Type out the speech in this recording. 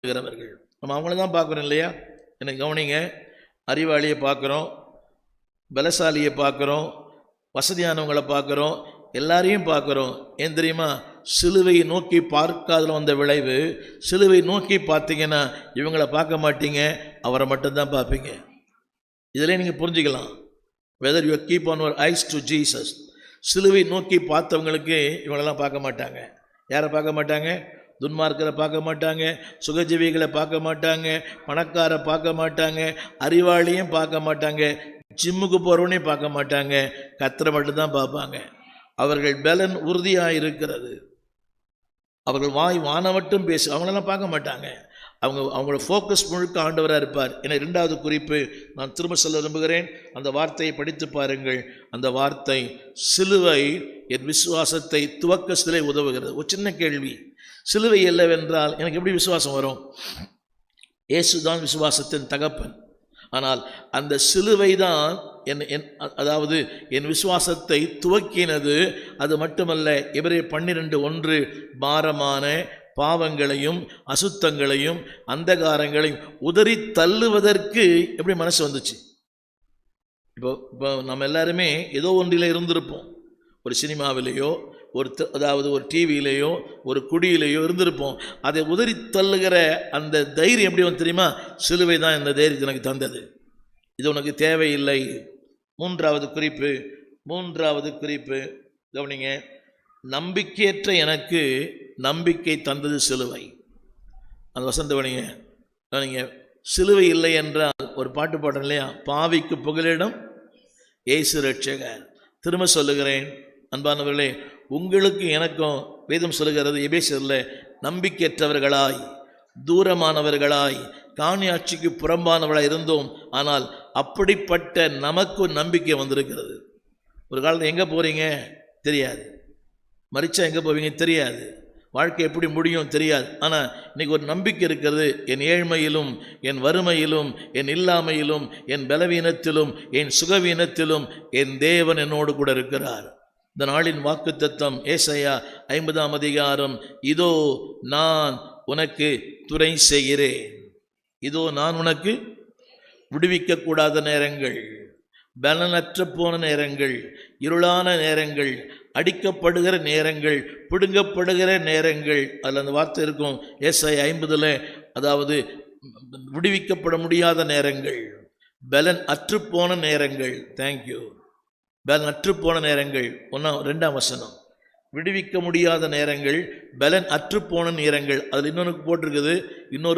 இருக்கிறவர்கள். நம்ம அவங்கள தான் பார்க்குறோம் இல்லையா? எனக்கு கவனிங்க. அறிவாளியை பார்க்குறோம். பலசாலியை பார்க்குறோம். வசதியானவங்களை பார்க்குறோம். எல்லாரையும் பார்க்குறோம். ஏன் தெரியுமா? சிலுவையை நோக்கி பார்க்காதல வந்த விளைவு சிலுவை நோக்கி பார்த்தீங்கன்னா இவங்கள பார்க்க மாட்டீங்க. அவரை மட்டும்தான் பார்ப்பீங்க. இதில் நீங்கள் புரிஞ்சுக்கலாம். Whether you keep on your eyes to Jesus சிலுவை நோக்கி பார்த்தவங்களுக்கு இவங்களெல்லாம் பார்க்க மாட்டாங்க. யாரை பார்க்க மாட்டாங்க? துன்மார்க்கரை பார்க்க மாட்டாங்க சுகஜீவிகளை பார்க்க மாட்டாங்க பணக்காரை பார்க்க மாட்டாங்க அறிவாளியும் பார்க்க மாட்டாங்க ஜிம்முக்கு போகிறவனையும் பார்க்க மாட்டாங்க கத்திர மட்டும்தான் பார்ப்பாங்க. அவர்கள் பலன் உறுதியாக இருக்கிறது. அவர்கள் வாய் வானவட்டும் பேசு அவங்களெல்லாம் பார்க்க மாட்டாங்க. அவங்க அவங்களோட ஃபோக்கஸ் முழுக்க ஆண்டவராக இருப்பார். என இரண்டாவது குறிப்பு நான் திரும்ப சொல்ல விரும்புகிறேன். அந்த வார்த்தையை படித்து பாருங்கள். அந்த வார்த்தை சிலுவை என் விசுவாசத்தை துவக்க சிலை உதவுகிறது. ஒரு சின்ன கேள்வி. சிலுவை இல்லவென்றால் எனக்கு எப்படி விசுவாசம் வரும்? இயேசுதான் விசுவாசத்தின் தகப்பன். ஆனால் அந்த சிலுவை தான் என் என் அதாவது என் விசுவாசத்தை துவக்கினது. அது மட்டுமல்ல இவரே பன்னிரண்டு ஒன்று பாரமான பாவங்களையும் அசுத்தங்களையும் அந்தகாரங்களையும் உதறி தள்ளுவதற்கு எப்படி மனசு வந்துச்சு? இப்போ இப்போ நம்ம எல்லாருமே ஏதோ ஒன்றில் இருந்திருப்போம். ஒரு சினிமாவிலேயோ ஒரு த- அதாவது ஒரு டிவியிலையோ ஒரு குடியிலையோ இருந்திருப்போம். அதை உதறி தள்ளுகிற அந்த தைரியம் எப்படி வந்து தெரியுமா? சிலுவை தான் இந்த தைரியத்தை எனக்கு தந்தது. இது உனக்கு தேவையில்லை. மூன்றாவது குறிப்பு மூன்றாவது குறிப்பு. கவனிங்க நம்பிக்கையற்ற எனக்கு நம்பிக்கை தந்தது சிலுவை. அந்த வசந்த கவனிங்க கவனிங்க சிலுவை இல்லை என்றால் ஒரு பாட்டு பாடுறேன் இல்லையா? பாவிக்கு புகலிடம் இயேசு ரட்சகர். திரும்ப சொல்லுகிறேன் அன்பானவர்களே உங்களுக்கு எனக்கும் வேதம் சொல்லுகிறது எபேசரில் நம்பிக்கையற்றவர்களாய் தூரமானவர்களாய் காணியாட்சிக்கு புறம்பானவர்களாக இருந்தோம். ஆனால் அப்படிப்பட்ட நமக்கு நம்பிக்கை வந்திருக்கிறது. ஒரு காலத்தில் எங்கே போகிறீங்க தெரியாது. மறிச்சா எங்கே போவீங்க? தெரியாது. வாழ்க்கை எப்படி முடியும்? தெரியாது. ஆனால் இன்றைக்கி ஒரு நம்பிக்கை இருக்கிறது. என் ஏழ்மையிலும் என் வறுமையிலும் என் இல்லாமையிலும் என் பலவீனத்திலும் என் சுகவீனத்திலும் என் தேவன் என்னோடு கூட இருக்கிறார். இந்த நாளின் வாக்குத்தத்தம் ஏசையா ஐம்பதாம் அதிகாரம். இதோ நான் உனக்கு துணை செய்கிறேன். இதோ நான் உனக்கு விடுவிக்கக்கூடாத நேரங்கள் பலனற்ற போன நேரங்கள் இருளான நேரங்கள் அடிக்கப்படுகிற நேரங்கள் பிடுங்கப்படுகிற நேரங்கள். அதில் அந்த வார்த்தை இருக்கும் எஸ்ஐ ஐம்பதில் அதாவது விடுவிக்கப்பட முடியாத நேரங்கள் பலன் அற்றுப்போன நேரங்கள். தேங்க்யூ பலன் அற்றுப்போன நேரங்கள். ஒன்றாம் ரெண்டாம் வசனம். விடுவிக்க முடியாத நேரங்கள் பலன் அற்றுப்போன நேரங்கள். அதில் இன்னொன்று போட்டிருக்குது. இன்னொரு